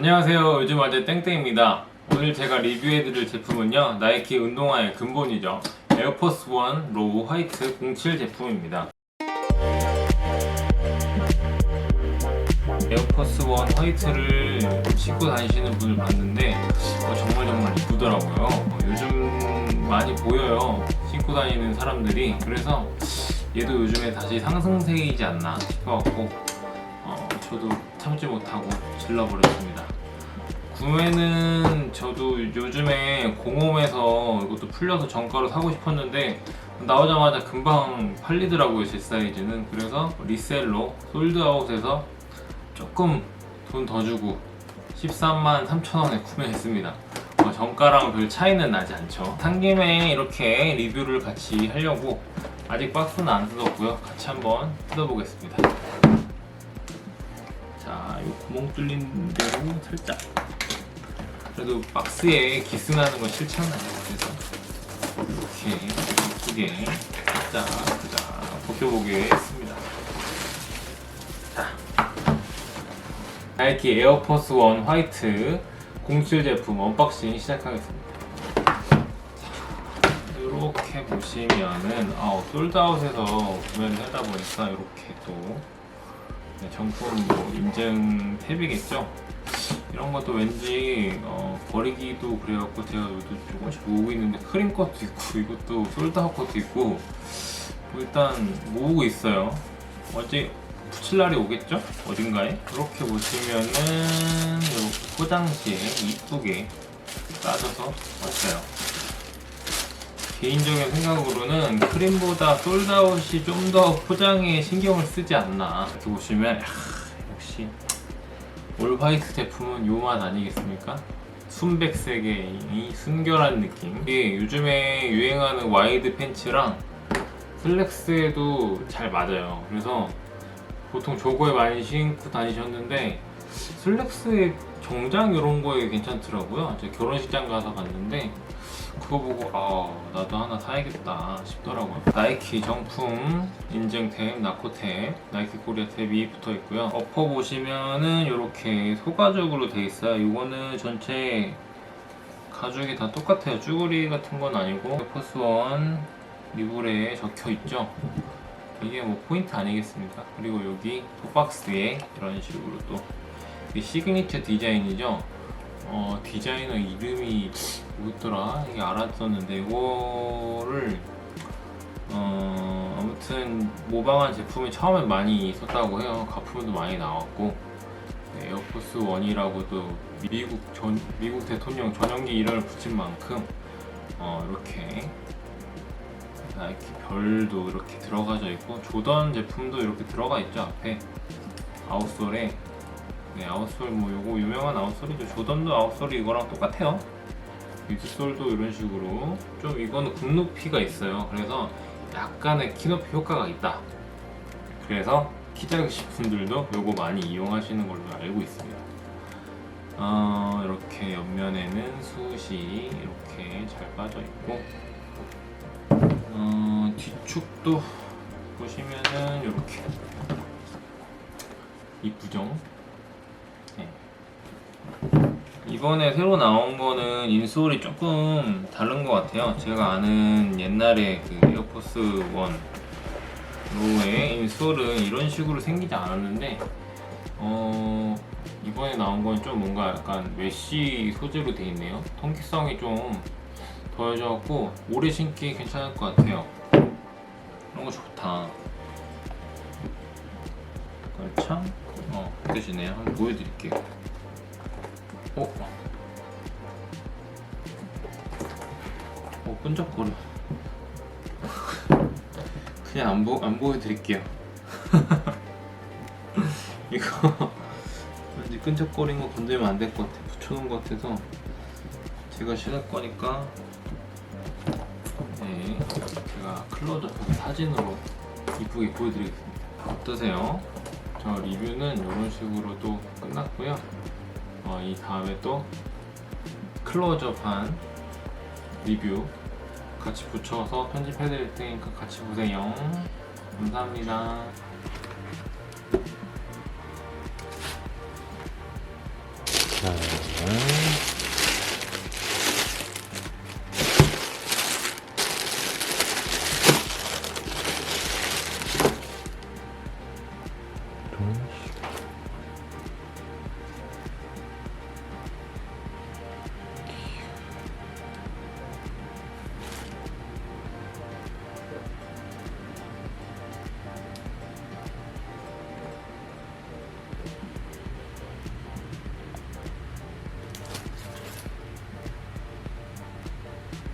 안녕하세요. 요즘 아재 땡땡입니다. 오늘 제가 리뷰해드릴 제품은요. 나이키 운동화의 근본이죠. 에어포스 원 로우 화이트 07 제품입니다. 에어포스 원 화이트를 신고 다니시는 분을 봤는데 어, 정말 정말 이쁘더라고요. 어, 요즘 많이 보여요. 신고 다니는 사람들이. 그래서 얘도 요즘에 다시 상승세이지 않나 싶어갖고 어, 저도 참지 못하고 질러버렸습니다. 구매는 저도 요즘에 공홈에서 이것도 풀려서 정가로 사고 싶었는데 나오자마자 금방 팔리더라고요 제 사이즈는. 그래서 리셀로 솔드아웃에서 조금 돈 더 주고 13만 3천 원에 구매했습니다. 어, 정가랑 별 차이는 나지 않죠. 산 김에 이렇게 리뷰를 같이 하려고 아직 박스는 안 뜯었고요. 같이 한번 뜯어보겠습니다. 자, 이 구멍 뚫린 대로 살짝. 그래도 박스에 기스나는 건 싫잖아요. 그래서 이렇게 예쁘게 살짝 살짝 벗겨보겠습니다. 자, 나이키 에어포스 원 화이트 07 제품 언박싱 시작하겠습니다. 이렇게 보시면은 아, 솔드아웃에서 구매를 하다 보니까 이렇게 또 네, 정품 뭐 인증 탭이겠죠. 이런 것도 왠지 어, 버리기도 그래갖고 제가 요즘 조금씩 모으고 있는데 크림 것도 있고 이것도 솔드아웃 것도 있고 뭐 일단 모으고 있어요. 어제 붙일 날이 오겠죠? 어딘가에 이렇게 보시면은 요 포장지에 이쁘게 따져서 왔어요. 개인적인 생각으로는 크림보다 솔드아웃이 좀 더 포장에 신경을 쓰지 않나. 이렇게 보시면 야, 역시 올 화이트 제품은 요 맛 아니겠습니까? 순백색의 이 순결한 느낌. 이게 요즘에 유행하는 와이드 팬츠랑 슬랙스에도 잘 맞아요. 그래서 보통 저거에 많이 신고 다니셨는데 슬랙스에 정장 이런 거에 괜찮더라고요. 제가 결혼식장 가서 봤는데 그거 보고 아 나도 하나 사야겠다 싶더라고요. 나이키 정품 인증템 나코템 나이키 코리아 탭이 붙어 있고요. 엎어 보시면은 이렇게 소가죽으로 돼 있어요. 이거는 전체 가죽이 다 똑같아요. 쭈구리 같은 건 아니고 포스원 리블에 적혀 있죠? 이게 뭐 포인트 아니겠습니까? 그리고 여기 톱박스에 이런 식으로 또 이게 시그니처 디자인이죠 어, 디자이너 이름이 뭐였더라? 이게 알았었는데 이거를 어, 아무튼 모방한 제품이 처음에 많이 있었다고 해요. 가품도 많이 나왔고 네, 에어포스 원이라고도 미국 전 미국 대통령 전용기 이름을 붙인 만큼 어, 이렇게 나이키 별도 이렇게 들어가져 있고 조던 제품도 이렇게 들어가 있죠 앞에 아웃솔에 네, 아웃솔 뭐 요거 유명한 아웃솔이죠. 조던도 아웃솔이 이거랑 똑같아요. 미드솔도 이런 식으로 좀 이거는 굽높이가 있어요. 그래서 약간의 키높이 효과가 있다. 그래서 키 작으신 분들도 요거 많이 이용하시는 걸로 알고 있습니다. 어, 이렇게 옆면에는 숱이 이렇게 잘 빠져 있고 어, 뒤축도 보시면은 이렇게 이쁘죠? 네. 이번에 새로 나온 거는 인솔이 조금 다른 것 같아요. 제가 아는 옛날에 그 에어포스 원 로의 인솔은 이런 식으로 생기지 않았는데 어 이번에 나온 건 좀 뭔가 약간 메쉬 소재로 돼 있네요. 통기성이 좀 더해져갖고 오래 신기 괜찮을 것 같아요. 이런 거 좋다. 걸창? 어, 느껴지네요. 한번 보여드릴게요. 어? 어, 끈적거려. 그냥 안, 보, 안 보여드릴게요. 이거 왠지 끈적거린 거 건드리면 안 될 것 같아. 붙여놓은 것 같아서 제가 신을 거니까 네, 제가 클로즈업 사진으로 이쁘게 보여드리겠습니다. 어떠세요? 저 리뷰는 이런 식으로 또 끝났고요. 어, 이 다음에 또 클로즈업한 리뷰 같이 붙여서 편집해드릴 테니까 같이 보세요. 감사합니다. 자,